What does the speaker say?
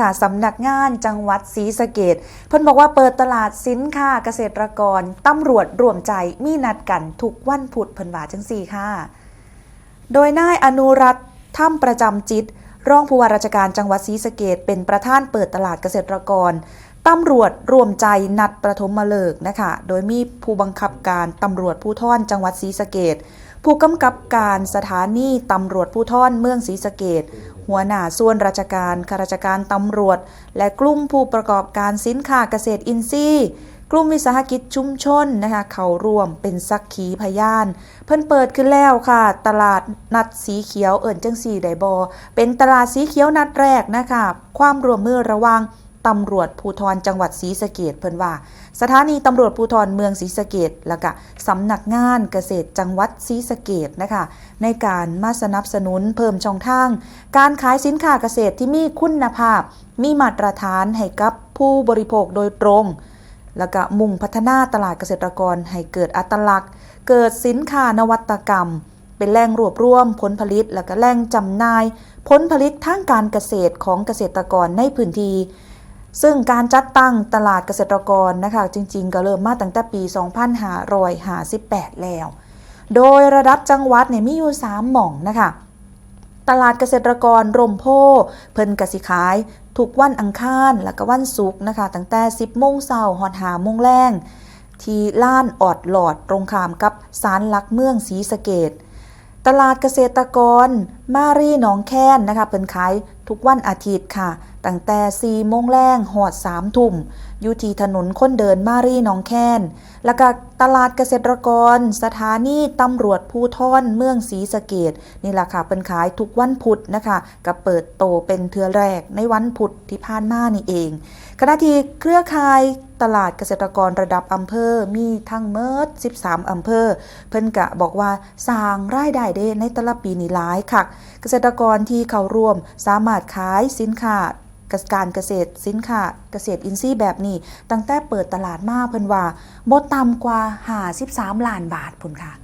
ค่ะสำนักงานจังหวัดศรีสะเกดเพิ่นบอกว่าเปิดตลาดสินค้าเกษตรกรตำรวจร่วมใจมีนัดกันทุกวันพุธเพิ่นว่าจังสี่ค่ะ โดยนายอนุรัตน์ถ้ำประจำจิต รองผู้ว่าราชการจังหวัดศรีสะเกดเป็นประธานเปิดตลาดเกษตรกร ตำรวจรวมใจนัดประถมฤกษ์นะคะ โดยมีผู้บังคับการตำรวจผู้ท่อนจังหวัดศรีสะเกดผู้กำกับการสถานีตำรวจผู้ท่อนเมืองศรีสะเกดหัวหน้าส่วนราชการข้าราชการตำรวจ และกลุ่มผู้ประกอบการสินค้าเกษตรอินทรีย์กลุ่มวิสาหกิจชุมชนนะคะเขาร่วมเป็นสักขีพยาน เพิ่นเปิดขึ้นแล้วค่ะ ตลาดนัดสีเขียวเอิ่นจังสีไดบอ เป็นตลาดสีเขียวนัดแรกนะคะ ความร่วมมือระว่าง ตำรวจภูธรจังหวัดศรีสะเกดเพิ่นว่า สถานีตำรวจภูธรเมืองศรีสะเกดแล้วก็สำนักงานเกษตรจังหวัดศรีสะเกดนะคะ ในการมาสนับสนุนเพิ่มช่องทาง การขายสินค้าเกษตรที่มีคุณภาพ มีมาตรฐานให้กับผู้บริโภคโดยตรง แล้วก็มุ่งพัฒนาตลาดเกษตรกรให้เกิดอัตลักษณ์ เกิดสินค้านวัตกรรมเป็นแหล่งรวบรวมผลผลิตแล้วก็แหล่งจำหน่าย ผลผลิตทางการเกษตรของเกษตรกรในพื้นที่ ซึ่งการจัดตั้งตลาดเกษตรกรนะคะจริงๆ ก็เริ่มมาตั้งแต่ปี 2558 แล้ว โดยระดับจังหวัดเนี่ยมีอยู่ 3 หม่องนะคะตลาดเกษตรกรร่มโพเพิ่นกสิขาย ทุกวันอังคารและก็วันศุกร์นะคะตั้งแต่ 10โมงเช้าหอดหาโมงแรงที่ล้านออดหลอดตรงขามกับศาลหลักเมืองศรีสะเกดตลาดเกษตรกร มารีหนองแค้นนะคะเพิ่นขายทุกวันอาทิตย์ค่ะ ตั้งแต่ 4 โมงแรงหอด 3 ทุ่มอยู่ที่ถนนคนเดินมารีหนองแค้น แล้วก็ตลาดเกษตรกร สถานีตำรวจภูทรเมืองศรีสะเกดนี่แหละค่ะเป็นขายทุกวันพุธนะคะกับเปิดโตเป็นเทือแรกในวันพุธที่ผ่านมานี่เองขณะที่เครือข่ายตลาดเกษตรกรระดับอำเภอมีทั้งเมิด 13 อำเภอ เพิ่นกะบอกว่าสร้างรายได้เด้ในแต่ละปีนี่หลายค่ะเกษตรกรที่เข้าร่วมสามารถขายสินค้าการเกษตรสินค้าเกษตรอินทรีย์แบบนี้ ตั้งแต่เปิดตลาดมาเพิ่นว่าบ่ต่ำกว่า 53 ล้านบาทพุ่นค่ะ